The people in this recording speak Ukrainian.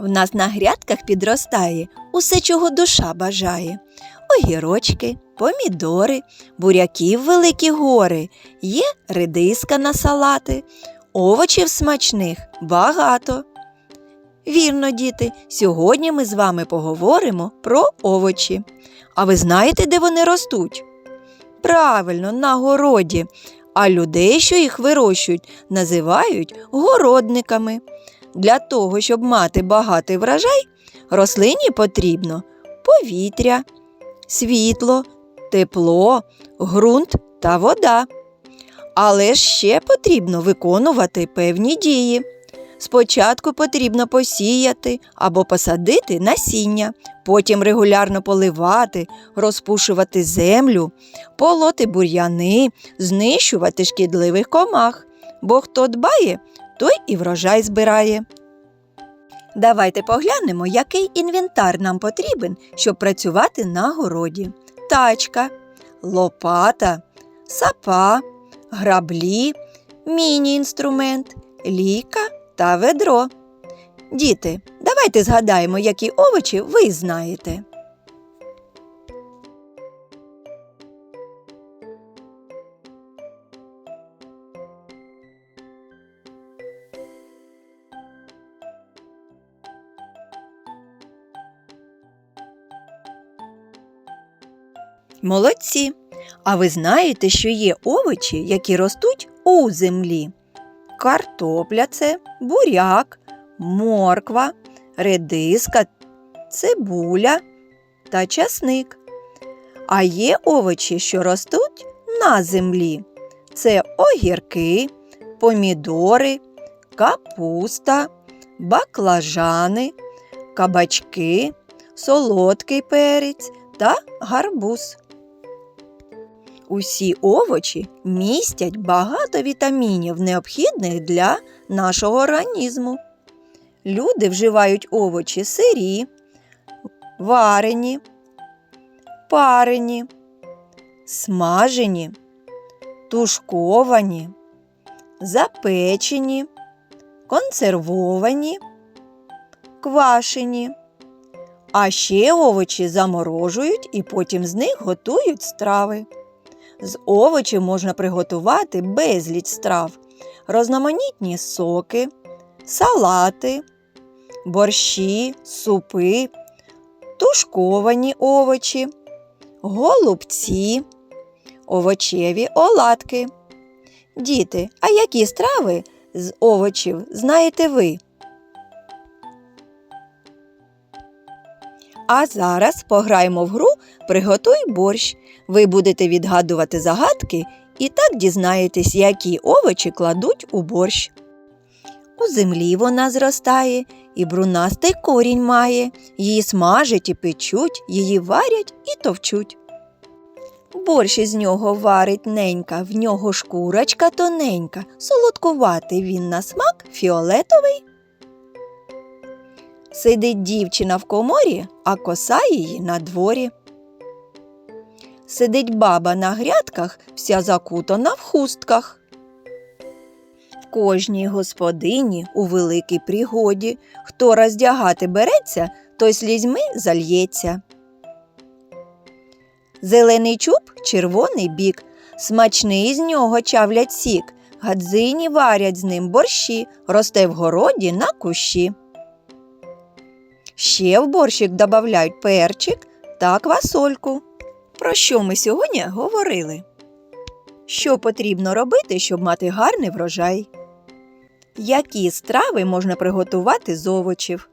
В нас на грядках підростає усе, чого душа бажає. Огірочки, помідори, буряків великі гори, є редиска на салати, овочів смачних багато. Вірно, діти, сьогодні ми з вами поговоримо про овочі. А ви знаєте, де вони ростуть? Правильно, на городі. А людей, що їх вирощують, називають городниками. Для того, щоб мати багатий врожай, рослині потрібно повітря, світло, тепло, ґрунт та вода. Але ще потрібно виконувати певні дії. Спочатку потрібно посіяти або посадити насіння, потім регулярно поливати, розпушувати землю, полоти бур'яни, знищувати шкідливих комах. Бо хто дбає, той і врожай збирає. Давайте поглянемо, який інвентар нам потрібен, щоб працювати на городі. Тачка, лопата, сапа, граблі, міні-інструмент, ліка та ведро. Діти, давайте згадаємо, які овочі ви знаєте. Молодці! А ви знаєте, що є овочі, які ростуть у землі? Картопля це буряк, морква, редиска, цибуля та часник. А є овочі, що ростуть на землі. Це огірки, помідори, капуста, баклажани, кабачки, солодкий перець та гарбуз. Усі овочі містять багато вітамінів, необхідних для нашого організму. Люди вживають овочі сирі, варені, парені, смажені, тушковані, запечені, консервовані, квашені. А ще овочі заморожують і потім з них готують страви. З овочів можна приготувати безліч страв, розноманітні соки, салати, борщі, супи, тушковані овочі, голубці, овочеві оладки. Діти, а які страви з овочів знаєте ви? А зараз пограємо в гру Приготуй борщ. Ви будете відгадувати загадки і так дізнаєтесь, які овочі кладуть у борщ. У землі вона зростає і брунастий корінь має. Її смажать і печуть, її варять і товчуть. Борщ із нього варить ненька, в нього шкурочка тоненька, солодкуватий він на смак фіолетовий. Сидить дівчина в коморі, а коса її на дворі. Сидить баба на грядках, вся закутана в хустках. В кожній господині у великій пригоді, хто роздягати береться, той слізьми зальється. Зелений чуб червоний бік, смачний з нього чавлять сік, гадзині варять з ним борщі, росте в городі на кущі. Ще в борщик додають перчик та квасольку. Про що ми сьогодні говорили? Що потрібно робити, щоб мати гарний врожай? Які страви можна приготувати з овочів?